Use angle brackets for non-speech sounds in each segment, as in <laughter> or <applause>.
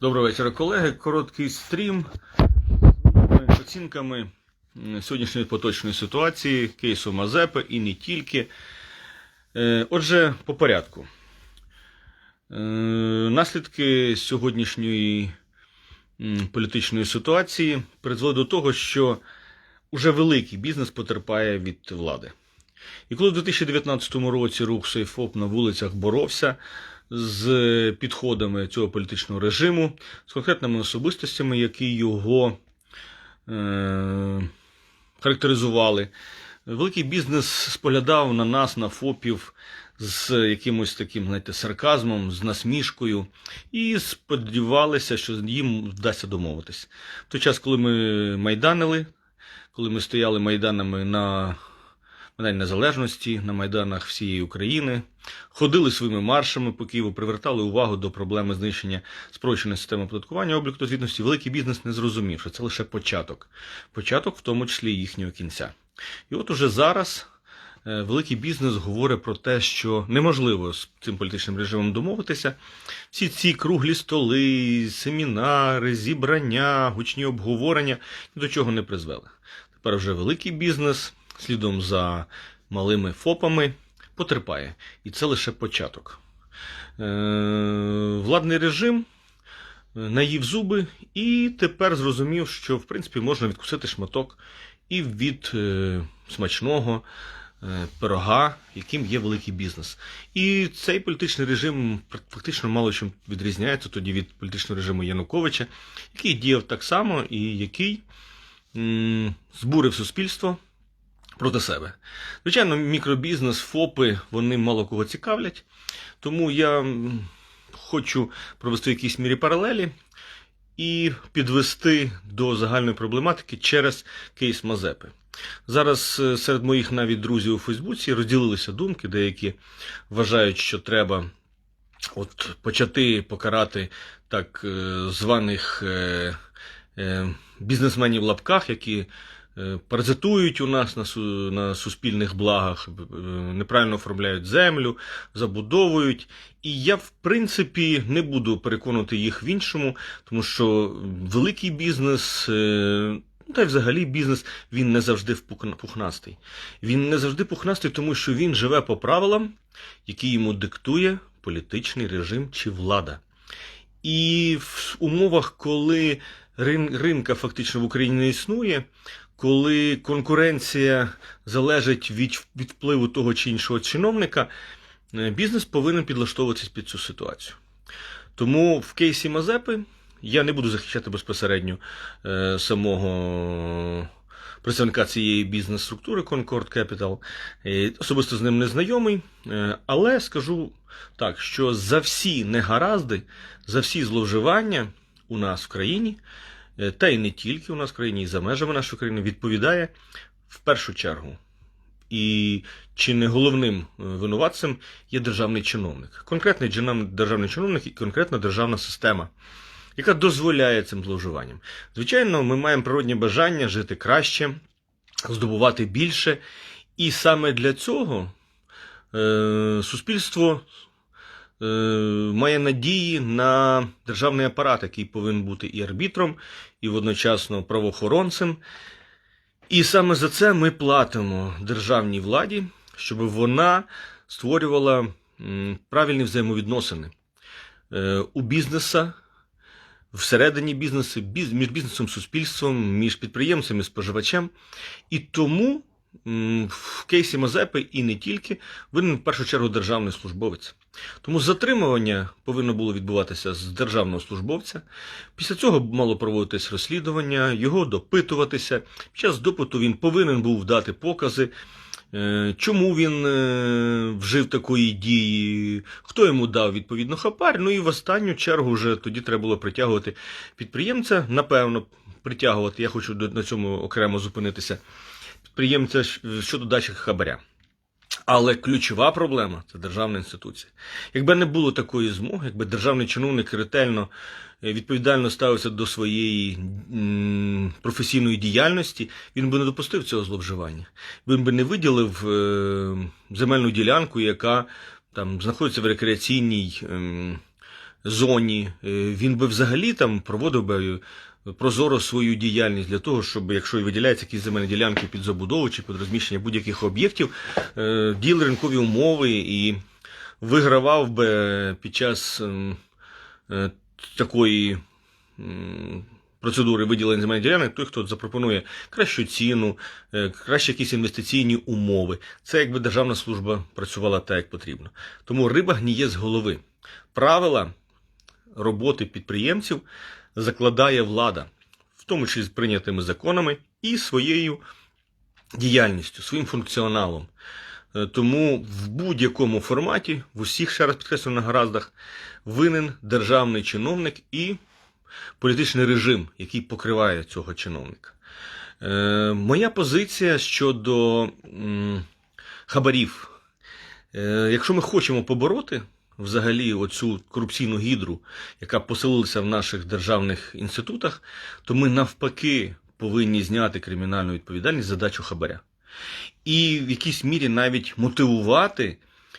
Доброго вечора, колеги. Короткий стрім з оцінками сьогоднішньої поточної ситуації, кейсу Мазепи і не тільки. Е, Отже, по порядку. Е, Наслідки сьогоднішньої політичної ситуації призвели до того, що уже великий бізнес потерпає від влади. І коли в 2019 році рух Сейфоп на вулицях боровся з підходами цього політичного режиму, з конкретними особистостями, які його е- характеризували, великий бізнес споглядав на нас, на ФОПів, з якимось таким, знаєте, сарказмом, з насмішкою, і сподівалися, що їм вдасться домовитись. В той час, коли ми майданили, коли ми стояли майданами на Майдані Незалежності, на майданах всієї України, ходили своїми маршами по Києву, привертали увагу до проблеми знищення спрощеної системи оподаткування обліку та звітності. Великий бізнес не зрозумів, що це лише початок. Початок, в тому числі їхнього кінця. І от уже зараз е, великий бізнес говорить про те, що неможливо з цим політичним режимом домовитися. Всі ці круглі столи, семінари, зібрання, гучні обговорення ні до чого не призвели. Тепер вже великий бізнес слідом за малими ФОПами потерпає. І це лише початок. Е, Владний режим е, наїв зуби і тепер зрозумів, що в принципі можна відкусити шматок і від е, смачного пирога, яким є великий бізнес. І цей політичний режим фактично мало чим відрізняється тоді від політичного режиму Януковича, який діяв так само і який збурив суспільство проти себе. Звичайно, мікробізнес, ФОПи, вони мало кого цікавлять, тому я хочу провести в якійсь мірі паралелі і підвести до загальної проблематики через кейс Мазепи. Зараз е, серед моїх навіть друзів у Фейсбуці розділилися думки, деякі вважають, що треба от почати покарати так е, званих е, бізнесменів в лапках, які паразитують у нас на, на суспільних благах, е, неправильно оформляють землю, забудовують. І я, в принципі, не буду переконувати їх в іншому, тому що великий бізнес. е, Ну, та й взагалі бізнес він не завжди пухнастий. Він не завжди пухнастий, тому що він живе по правилам, які йому диктує політичний режим чи влада. І в умовах, коли рин- ринка фактично в Україні не існує, коли конкуренція залежить від, від впливу того чи іншого чиновника, е, бізнес повинен підлаштовуватись під цю ситуацію. Тому в кейсі Мазепи я не буду захищати безпосередньо е, самого представника цієї бізнес-структури Concord Capital. Е, Особисто з ним не знайомий, е, але скажу так, що за всі негаразди, за всі зловживання у нас в країні, та й не тільки у нас в країні, і за межами нашої країни, відповідає в першу чергу. І чи не головним е, винуватцем є державний чиновник, конкретний державний чиновник і конкретна державна система, яка дозволяє цим зловживанням. Звичайно, ми маємо природнє бажання жити краще, здобувати більше, і саме для цього е, суспільство е, має надії на державний апарат, який повинен бути і арбітром, і водночасно правоохоронцем. І саме за це ми платимо державній владі, щоб вона створювала правильні взаємовідносини е, у бізнеса, всередині бізнесу, між бізнесом, суспільством, між підприємцем і споживачем. І тому в кейсі Мазепи і не тільки винен в першу чергу державний службовець. Тому затримування повинно було відбуватися з державного службовця. Після цього мало проводитись розслідування, його допитуватися. Під час допиту він повинен був дати покази, е, чому він е, вжив такої дії, хто йому дав відповідно хапар. Ну і в останню чергу вже тоді треба було притягувати підприємця. Напевно, притягувати. Я хочу на цьому окремо зупинитися. Підприємця щодо дачі хабаря. Але ключова проблема це державна інституція. Якби не було такої змоги, якби державний чиновник ретельно е, відповідально ставився до своєї професійної діяльності, він би не допустив цього зловживання. Він би не виділив е, земельну ділянку, яка там знаходиться в рекреаційній ем, зоні, е, він би взагалі там проводив би прозоро свою діяльність для того, щоб якщо виділяються якісь земельні ділянки під забудову чи під розміщення будь-яких об'єктів, е, діяли ринкові умови і вигравав би під час ем, е, такої процедури виділення земельних ділянок той, хто запропонує кращу ціну, е, кращі якісь інвестиційні умови. Це якби державна служба працювала так, як потрібно. Тому риба гніє з голови. Правила роботи підприємців закладає влада, в тому числі з прийнятими законами і своєю діяльністю, своїм функціоналом. Е, Тому в будь-якому форматі, в усіх, ще раз підкреслю на гараздах, винен державний чиновник і політичний режим, який покриває цього чиновника. Е, моя позиція щодо м, хабарів. Е, якщо ми хочемо побороти взагалі оцю корупційну гідру, яка поселилася в наших державних інститутах, то ми навпаки повинні зняти кримінальну відповідальність за дачу хабаря. І в якійсь мірі навіть мотивувати,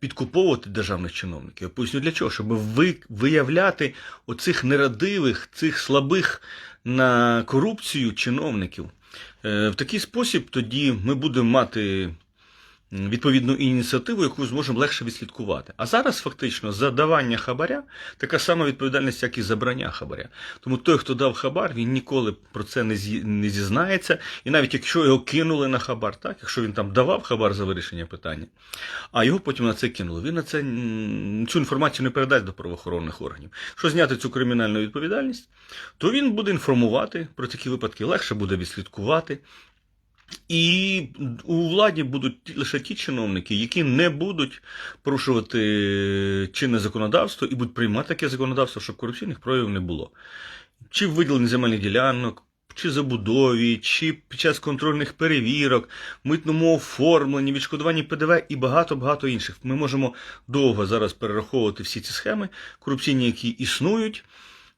підкуповувати державних чиновників. Я поясню для чого, щоб ви, виявляти оцих нерадивих, цих слабих на корупцію чиновників. Е, В такий спосіб тоді ми будемо мати відповідну ініціативу, яку зможемо легше відслідкувати. А зараз фактично задавання хабаря така сама відповідальність, як і забрання хабаря. Тому той, хто дав хабар, він ніколи про це не зізнається. І навіть якщо його кинули на хабар, так, якщо він там давав хабар за вирішення питання, а його потім на це кинули, він на це цю інформацію не передасть до правоохоронних органів. Якщо зняти цю кримінальну відповідальність, то він буде інформувати про такі випадки, легше буде відслідкувати. І у владі будуть лише ті чиновники, які не будуть порушувати чинне законодавство і будуть приймати таке законодавство, щоб корупційних проявів не було. Чи в виділенні земельних ділянок, чи забудові, чи під час контрольних перевірок, митному оформленні, відшкодуванні ПДВ і багато-багато інших. Ми можемо довго зараз перераховувати всі ці схеми корупційні, які існують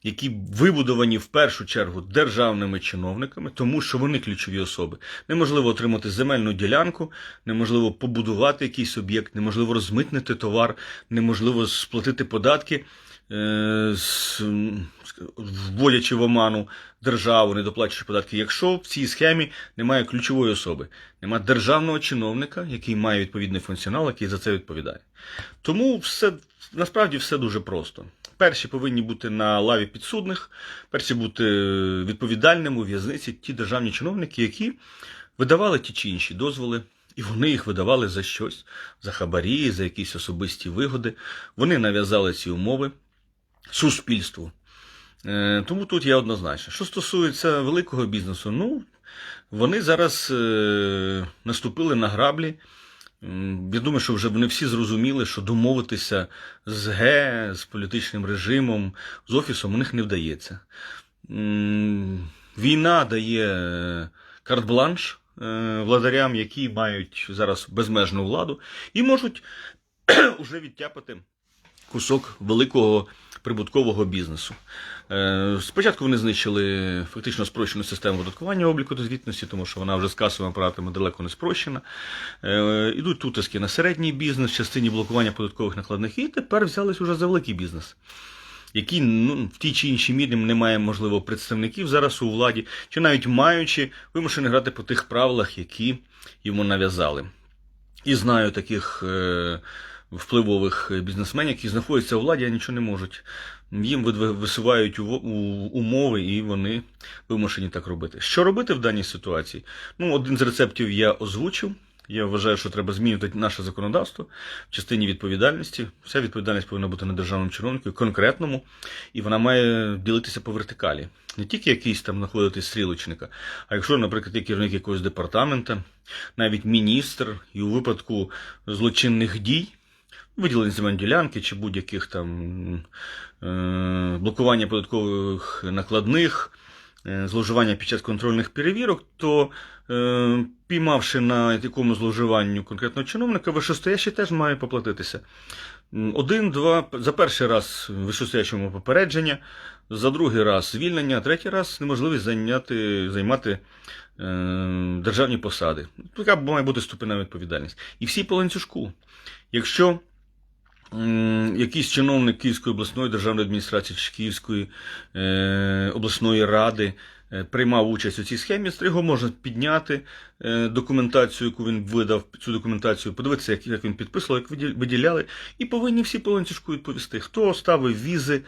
які вибудовані в першу чергу державними чиновниками, тому що вони ключові особи. Неможливо отримати земельну ділянку, неможливо побудувати якийсь об'єкт, неможливо розмитнити товар, неможливо сплатити податки, е, вводячи в оману державу, не доплачуючи податки, якщо в цій схемі немає ключової особи, немає державного чиновника, який має відповідний функціонал, який за це відповідає. Тому все насправді все дуже просто. Перші повинні бути на лаві підсудних, перші бути відповідальними у в'язниці ті державні чиновники, які видавали ті чи інші дозволи, і вони їх видавали за щось, за хабарі, за якісь особисті вигоди. Вони нав'язали ці умови суспільству. Е, Тому тут я однозначно. Що стосується великого бізнесу, ну вони зараз е, наступили на граблі. Я думаю, що вже вони всі зрозуміли, що домовитися з ге, з політичним режимом, з офісом у них не вдається. Війна дає е, карт-бланш е, владарям, які мають зараз безмежну владу, і можуть <clears throat> уже відтяпати кусок великого прибуткового бізнесу. Е, Спочатку вони знищили фактично спрощену систему видаткування обліку та звітності, тому що вона вже з касовими апаратами далеко не спрощена. Е, Ідуть тутиски на середній бізнес в частині блокування податкових накладних, і тепер взялись уже за великий бізнес. Який ну, в тій чи іншій мірі не має, можливо, представників зараз у владі, чи навіть маючи, вимушений грати по тих правилах, які йому нав'язали. І знаю таких е, впливових бізнесменів, які знаходяться у владі, нічого не можуть. Їм висувають умови, і вони вимушені так робити. Що робити в даній ситуації? Ну, один з рецептів я озвучив. Я вважаю, що треба змінювати наше законодавство в частині відповідальності. Вся відповідальність повинна бути на державному чиновнику, конкретному, і вона має ділитися по вертикалі. Не тільки якийсь там знаходити стрілочника, а якщо, наприклад, є керівник якогось департамента, навіть міністр, і у випадку злочинних дій, виділення земельної ділянки чи будь-яких там е, блокування податкових накладних, е, зловживання під час контрольних перевірок, то е, піймавши на якому зловживанню конкретного чиновника, вищостоящий теж має поплатитися. Один, два, за перший раз вищостоячому попередження, за другий раз звільнення, третій раз неможливість зайняти, займати державні посади. Така має бути ступенева відповідальність. І всі по ланцюжку. Якщо якийсь чиновник Київської обласної державної адміністрації чи Київської е, обласної ради е, приймав участь у цій схемі, його можна підняти е, документацію, яку він видав, цю документацію, подивитися, як він підписував, як виділяли, і повинні всі по ланцюжку відповісти, хто ставив візи.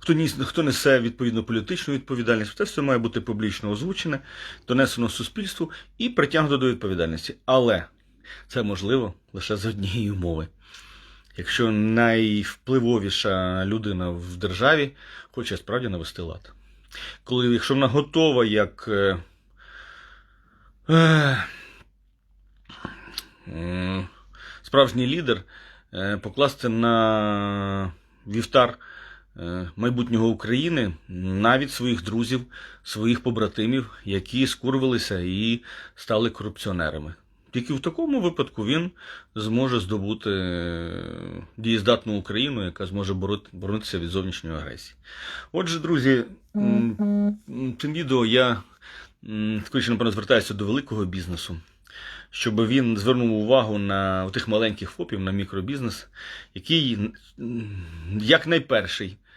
Хто, хто несе відповідну політичну відповідальність, це все має бути публічно озвучене, донесено суспільству і притягнуто до відповідальності. Але це можливо лише з однієї умови. Якщо найвпливовіша людина в державі хоче справді навести лад. Коли, якщо вона готова як е, е, справжній лідер е, покласти на вівтар е, майбутнього України навіть своїх друзів, своїх побратимів, які скурвилися і стали корупціонерами. Тільки в такому випадку він зможе здобути е, дієздатну Україну, яка зможе боротися від зовнішньої агресії. Отже, друзі, цим відео я скоріше, напевно, звертаюся до великого бізнесу, щоб він звернув увагу на тих маленьких ФОПів, на мікробізнес, який як найперший е,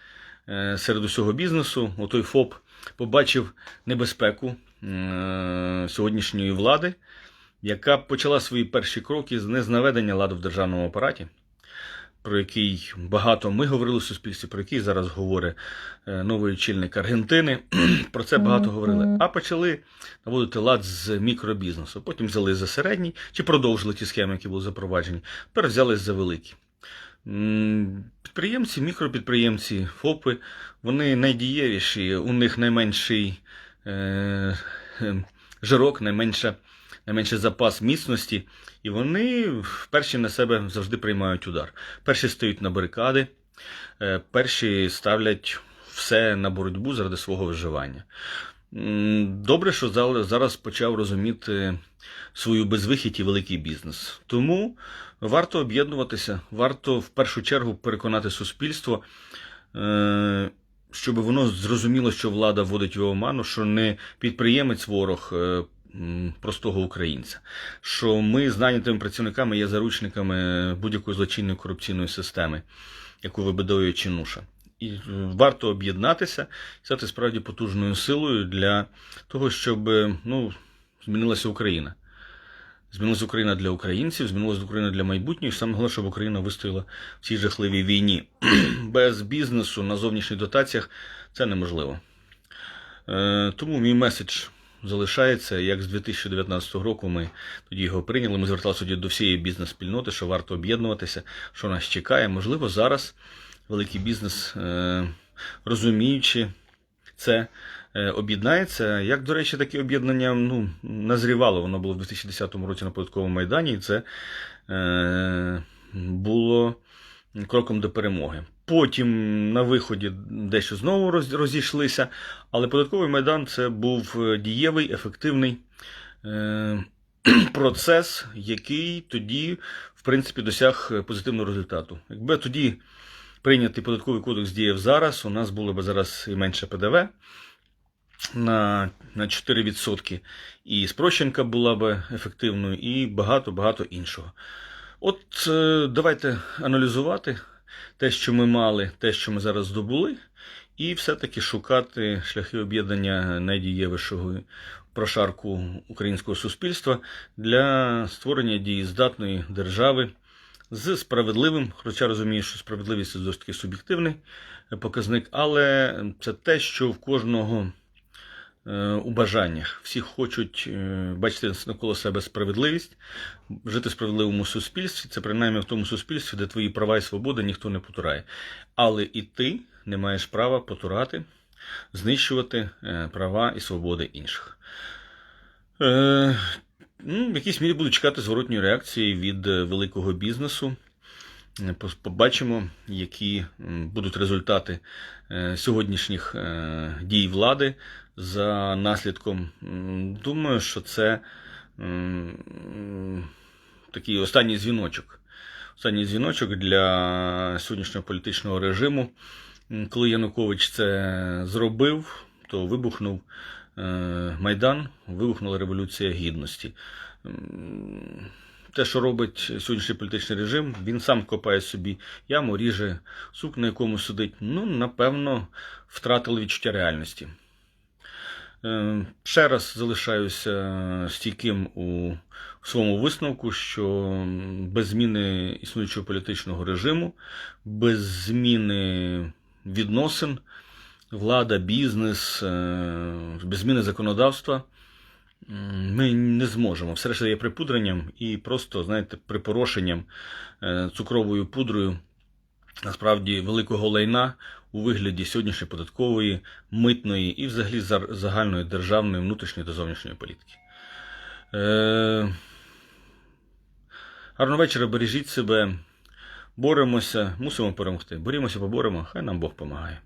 серед усього бізнесу, отой ФОП побачив небезпеку е, сьогоднішньої влади, яка почала свої перші кроки з не з наведення ладу в державному апараті, про який багато ми говорили в суспільстві, про який зараз говорить е, новий очільник Аргентини. <clears throat> Про це багато говорили. А почали наводити лад з мікробізнесу. Потім взяли за середній чи продовжили ті схеми, які були запроваджені. Тепер взялись за великі. Підприємці, мікропідприємці, ФОПи, вони найдієвіші, у них найменший е, е, жирок, найменша, найменший запас міцності, і вони перші на себе завжди приймають удар. Перші стають на барикади, е, перші ставлять все на боротьбу заради свого виживання. Добре, що зараз почав розуміти свою безвихідь і великий бізнес. Тому варто об'єднуватися, варто в першу чергу переконати суспільство, е, щоб воно зрозуміло, що влада вводить в оману, що не підприємець ворог е, простого українця, що ми з нанятими працівниками є заручниками будь-якої злочинної корупційної системи, яку вибудовує Чинуша. І варто об'єднатися стати справді потужною силою для того, щоб ну, змінилася Україна. Змінилася Україна для українців, змінилася Україна для майбутнього, і саме головне, щоб Україна вистояла в цій жахливій війні. <clears throat> Без бізнесу на зовнішніх дотаціях це неможливо. Е, Тому мій меседж залишається, як з 2019 року ми тоді його прийняли. Ми зверталися тоді до всієї бізнес-спільноти, що варто об'єднуватися, що нас чекає. Можливо, зараз великий бізнес, е, розуміючи це, е, об'єднається. Як, до речі, таке об'єднання ну, назрівало. Воно було в 2010 році на податковому майдані, і це е, було кроком до перемоги. Потім на виході дещо знову розійшлися, але податковий майдан це був дієвий, ефективний <clears throat> процес, який тоді, в принципі, досяг позитивного результату. Якби тоді прийнятий податковий кодекс діяв зараз, у нас було б зараз і менше ПДВ на, на 4%, і спрощенка була б ефективною, і багато-багато іншого. От е, давайте аналізувати те, що ми мали, те, що ми зараз здобули, і все-таки шукати шляхи об'єднання найдієвішого прошарку українського суспільства для створення дієздатної держави з справедливим, хоча розумію, що справедливість це таки суб'єктивний е, показник, але це те, що в кожного е, у бажаннях. Всі хочуть е, бачити навколо себе справедливість, жити в справедливому суспільстві. Це принаймні в тому суспільстві, де твої права і свободи ніхто не потурає. Але і ти не маєш права потурати, знищувати права і свободи інших. В якійсь мірі буду чекати зворотньої реакції від е, великого бізнесу. Е, Побачимо, які будуть результати е, сьогоднішніх дій влади за наслідком. Думаю, що це такий останній дзвіночок. Останній дзвіночок для сьогоднішнього політичного режиму. Коли Янукович це зробив, то вибухнув Майдан, вибухнула Революція Гідності. Те, що робить сьогоднішній політичний режим, він сам копає собі яму, ріже сук, на якому сидить. Ну, напевно, втратили відчуття реальності. Е, Ще раз залишаюся стійким у своєму висновку, що без зміни існуючого політичного режиму, без зміни відносин, влада, бізнес, е, без зміни законодавства ми не зможемо. Все решта є припудренням і просто, знаєте, припорошенням е, цукровою пудрою насправді великого лайна у вигляді сьогоднішньої податкової, митної і взагалі загальної державної внутрішньої та зовнішньої політики. Е... Гарного вечора, бережіть себе, боремося, мусимо перемогти. Борімося, поборемо, хай нам Бог допомагає.